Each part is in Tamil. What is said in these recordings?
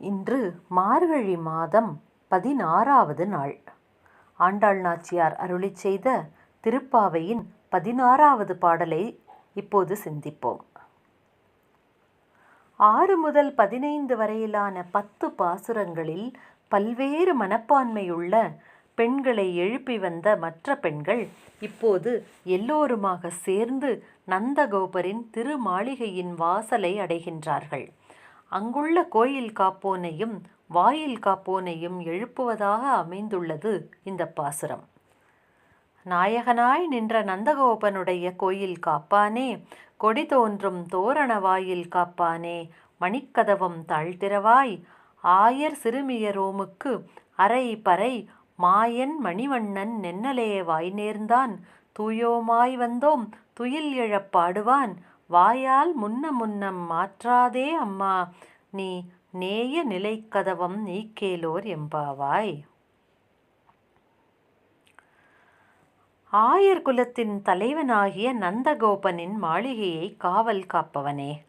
இன்று மார்கழி மாதம் பதினாறாவது நாள். ஆண்டாள் நாச்சியார் அருளிச் செய்த திருப்பாவையின் பதினாறாவது பாடலை இப்போது சிந்திப்போம். ஆறு முதல் பதினைந்து வரையிலான பத்து பாசுரங்களில் பல்வேறு மனப்பான்மையுள்ள பெண்களை எழுப்பி வந்த மற்ற பெண்கள் இப்போது எல்லோருமாக சேர்ந்து நந்தகோபரின் திருமாளிகையின் வாசலை அடைகின்றார்கள். அங்குள்ள கோயில் காப்போனையும் வாயில் காப்போனையும் எழுப்புவதாக அமைந்துள்ளது இந்த பாசுரம். நாயகனாய் நின்ற நந்தகோபனுடைய கோயில் காப்பானே கொடி தோன்றும் தோரண வாயில் காப்பானே மணிக்கதவம் தாழ்த்திரவாய் ஆயர் சிறுமியரோமுக்கு அரை பறை மாயன் மணிவண்ணன் நென்னலே வாய் நேர்ந்தான் தூயோமாய் வந்தோம் துயில் எழப்பாடுவான் வாயால் முன்ன முன்னம் மாற்றாதே அம்மா நீ நேய நிலைக்கதவம் நீக்கேலோர் எம்பாவாய். ஆயர் குலத்தின் தலைவனாகிய நந்தகோபனின் மாளிகையை காவல் காப்பவனே.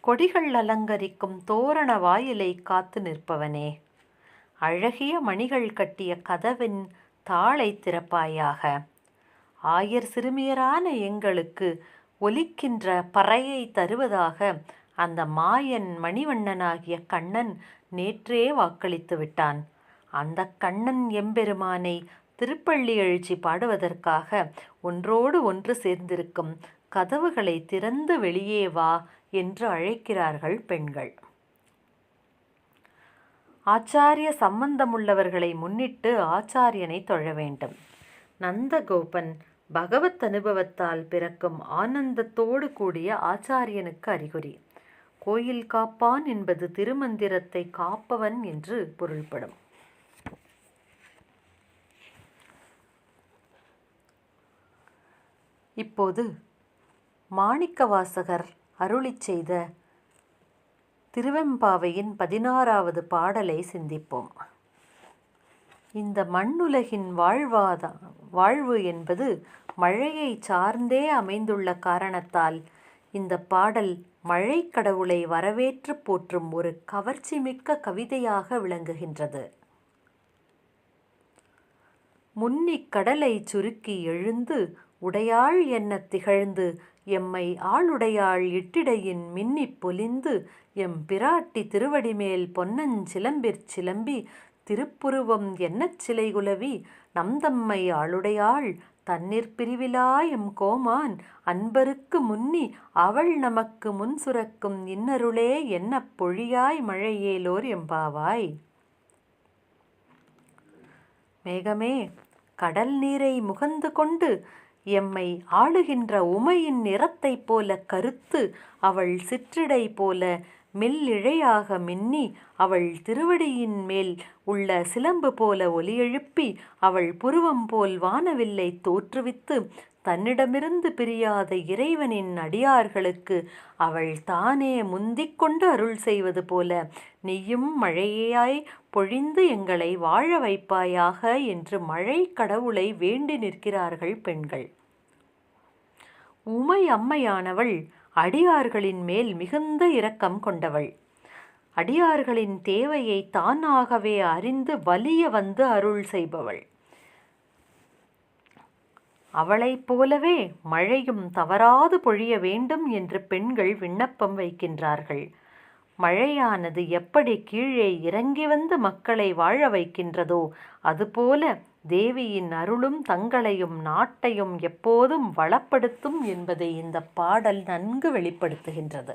கொடிகள் அலங்கரிக்கும் தோரண வாயிலை காத்து நிற்பவனே. அழகிய மணிகள் கட்டிய கதவின் தாளை திறப்பாயாக. ஆயர் சிறுமியரான எங்களுக்கு ஒலிக்கின்ற பறையை தருவதாக அந்த மாயன் மணிவண்ணனாகிய கண்ணன் நேற்றே வாக்களித்து விட்டான். அந்த கண்ணன் எம்பெருமானை திருப்பள்ளி எழுச்சி பாடுவதற்காக ஒன்றோடு ஒன்று சேர்ந்திருக்கும் கதவுகளை திறந்து வெளியே வா என்று அழைக்கிறார்கள் பெண்கள். ஆச்சாரிய சம்பந்தமுள்ளவர்களை முன்னிட்டு ஆச்சாரியனை தொழ வேண்டும். நந்தகோபன் பகவத் அனுபவத்தால் பிறக்கும் ஆனந்தத்தோடு கூடிய ஆச்சாரியனுக்கு அறிகுறி. கோயில் காப்பான் என்பது திருமந்திரத்தை காப்பவன் என்று பொருள்படும். இப்போது மாணிக்கவாசகர் அருளிச் செய்த திருவெம்பாவையின் பதினாறாவது பாடலை சிந்திப்போம். இந்த மண்ணுலகின் வாழ்வாதா வாழ்வு என்பது மழையை சார்ந்தே அமைந்துள்ள காரணத்தால் இந்த பாடல் மழை கடவுளை வரவேற்று போற்றும் ஒரு கவர்ச்சி மிக்க கவிதையாக விளங்குகின்றது. முன்னிக் கடலை சுருக்கி எழுந்து உடையாள் என்ன திகழ்ந்து எம்மை ஆளுடையாள் இட்டிடையின் மின்னிப் பொலிந்து எம் பிராட்டி திருவடிமேல் பொன்னஞ்சிலம்பிற் சிலம்பி திருப்புருவம் என்னச் சிலை குலவி நம்தம்மை ஆளுடையாள் தன்னிற் பிரிவிலா எம் கோமான். அன்பருக்கு முன்னி அவள் நமக்கு முன் சுரக்கும் இன்னருளே என்ன பொழியாய் மழையேலோர் எம்பாவாய் மேகமே கடல் நீரை முகந்து கொண்டு எம்மை ஆளுகின்ற உமையின் நிறத்தைப் போல கருத்து அவள் சிற்றிடை போல மெல்லிழையாக மின்னி அவள் திருவடியின் மேல் உள்ள சிலம்பு போல ஒலியெழுப்பி அவள் புருவம் போல் வானவில்லை தோற்றுவித்து தன்னிடமிருந்து பிரியாத இறைவனின் அடியார்களுக்கு அவள் தானே முந்திக் கொண்டு அருள் செய்வது போல நீயும் மழையாய் பொழிந்து எங்களை வாழ வைப்பாயாக என்று மழை கடவுளை வேண்டி நிற்கிறார்கள் பெண்கள். உமை அம்மையானவள் அடியார்களின் மேல் மிகுந்த இரக்கம் கொண்டவள். அடியார்களின் தேவையை தானாகவே அறிந்து வலிய வந்து அருள் செய்பவள். அவளைப் போலவே மழையும் தவறாது பொழிய வேண்டும் என்று பெண்கள் விண்ணப்பம் வைக்கின்றார்கள். மழையானது எப்படி கீழே இறங்கி வந்து மக்களை வாழ வைக்கின்றதோ அதுபோல தேவியின் அருளும் தங்களையும் நாட்டையும் எப்போதும் வளப்படுத்தும் என்பதை இந்த பாடல் நன்கு வெளிப்படுத்துகின்றது.